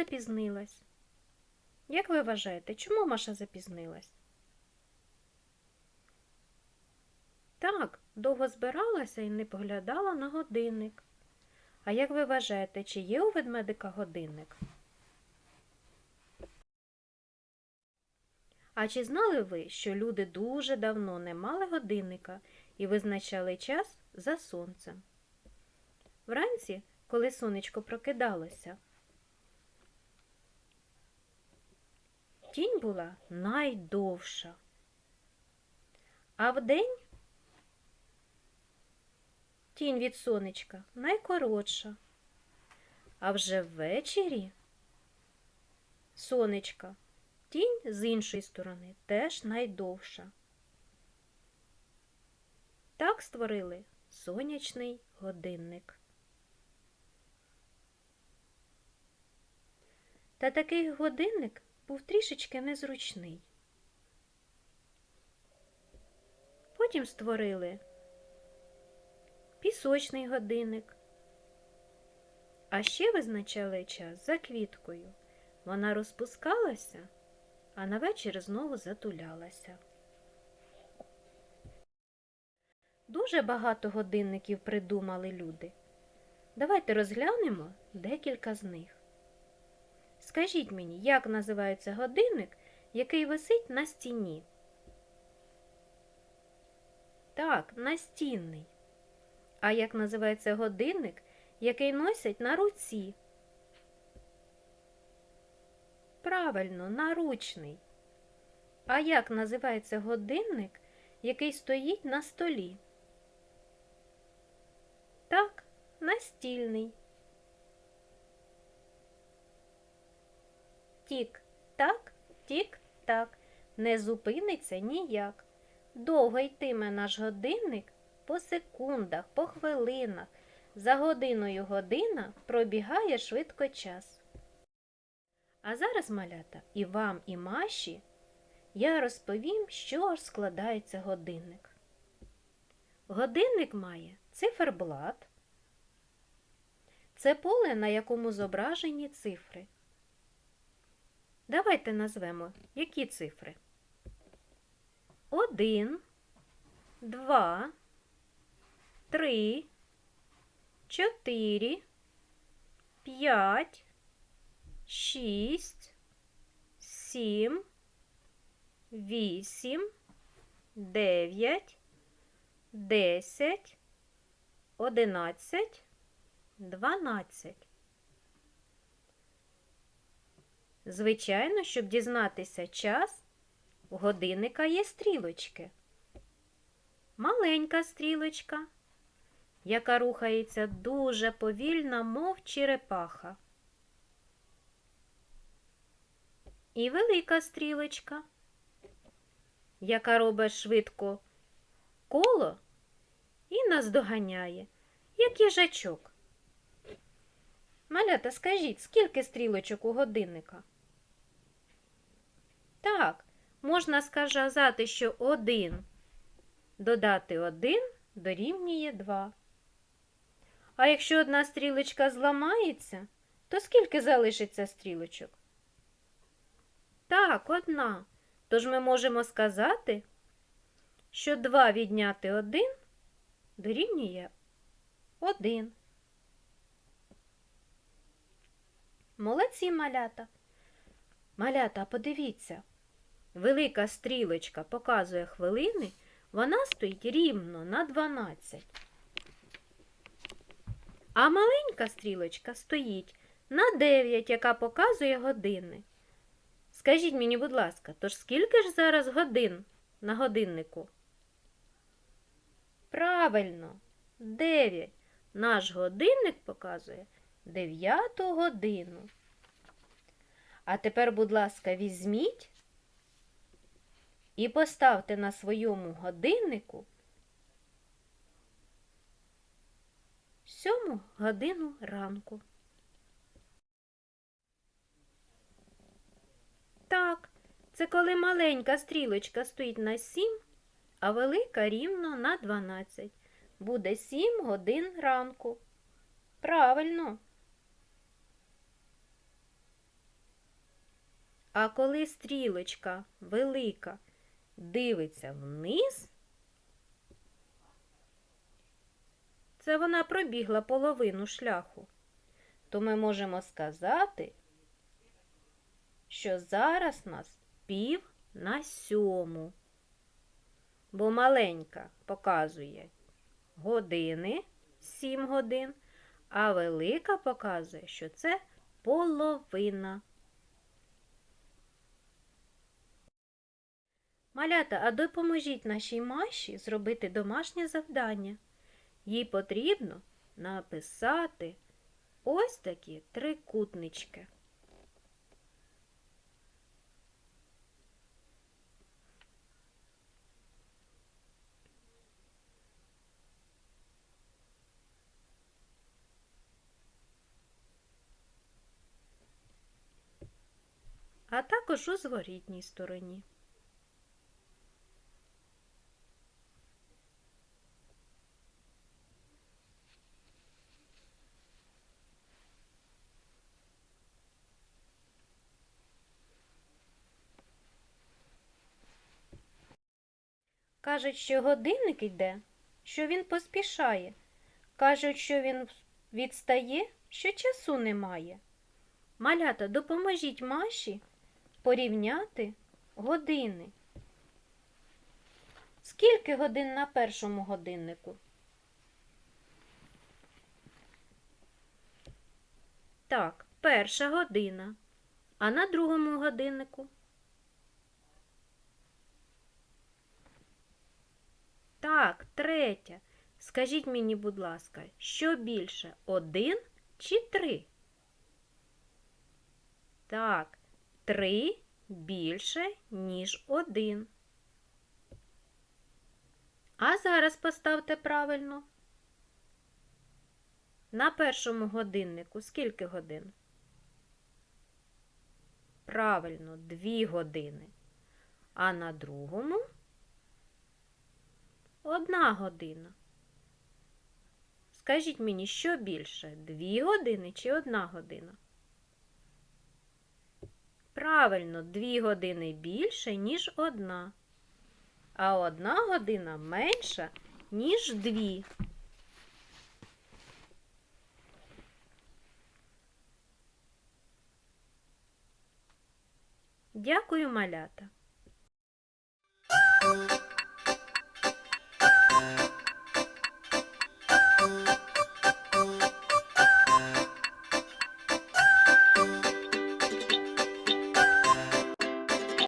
запізнилась. Як ви вважаєте, чому Маша запізнилась? Так, довго збиралася і не поглядала на годинник. А як ви вважаєте, чи є у ведмедика годинник? А чи знали ви, що люди дуже давно не мали годинника і визначали час за сонцем? Вранці, коли сонечко прокидалося, тінь була найдовша. А вдень тінь від сонечка найкоротша. А вже ввечері сонечка тінь з іншої сторони теж найдовша. Так створили сонячний годинник. Та такий годинник був трішечки незручний. Потім створили пісочний годинник. А ще визначали час за квіткою. Вона розпускалася, а на вечір знову затулялася. Дуже багато годинників придумали люди. Давайте розглянемо декілька з них. Скажіть мені, як називається годинник, який висить на стіні? Так, настінний. А як називається годинник, який носять на руці? Правильно, наручний. А як називається годинник, який стоїть на столі? Так, настільний. Тік-так, тік-так, не зупиниться ніяк. Довго йтиме наш годинник по секундах, по хвилинах. За годиною година пробігає швидко час. А зараз, малята, і вам, і Маші я розповім, що складається годинник. Годинник має циферблат. Це поле, на якому зображені цифри. Давайте назвемо, які цифри. Один, два, три, чотири, п'ять, шість, сім, вісім, дев'ять, десять, одинадцять, дванадцять. Звичайно, щоб дізнатися час, у годинника є стрілочки. Маленька стрілочка, яка рухається дуже повільно, мов черепаха. І велика стрілочка, яка робить швидко коло і наздоганяє, як їжачок. Малята, скажіть, скільки стрілочок у годинника? Так, можна сказати, що один додати один дорівнює два. А якщо одна стрілочка зламається, то скільки залишиться стрілочок? Так, одна. Тож ми можемо сказати, що 2 відняти 1 дорівнює 1. Молодці малята. Малята, подивіться, велика стрілочка показує хвилини, вона стоїть рівно на 12. А маленька стрілочка стоїть на 9, яка показує години. Скажіть мені, будь ласка, тож скільки ж зараз годин на годиннику? Правильно, 9. Наш годинник показує 9 годину. А тепер, будь ласка, візьміть і поставте на своєму годиннику 7 годину ранку. Так, це коли маленька стрілочка стоїть на 7, а велика рівно на 12. Буде 7 годин ранку. Правильно. А коли стрілочка велика дивиться вниз, це вона пробігла половину шляху, то ми можемо сказати, що зараз нас пів на сьому, бо маленька показує години, 7 годин, а велика показує, що це половина. Малята, а допоможіть нашій Маші зробити домашнє завдання. Їй потрібно написати ось такі трикутнички. А також у зворітній стороні. Кажуть, що годинник йде, що він поспішає. Кажуть, що він відстає, що часу немає. Малята, допоможіть Маші порівняти години. Скільки годин на першому годиннику? Так, перша година. А на другому годиннику? Так, третя. Скажіть мені, будь ласка, що більше, один чи три? Так, три більше, ніж один. А зараз поставте правильно. На першому годиннику скільки годин? Правильно, дві години. А на другому одна година. Скажіть мені, що більше? Дві години чи одна година? Правильно, дві години більше, ніж одна. А одна година менша, ніж дві. Дякую, малята.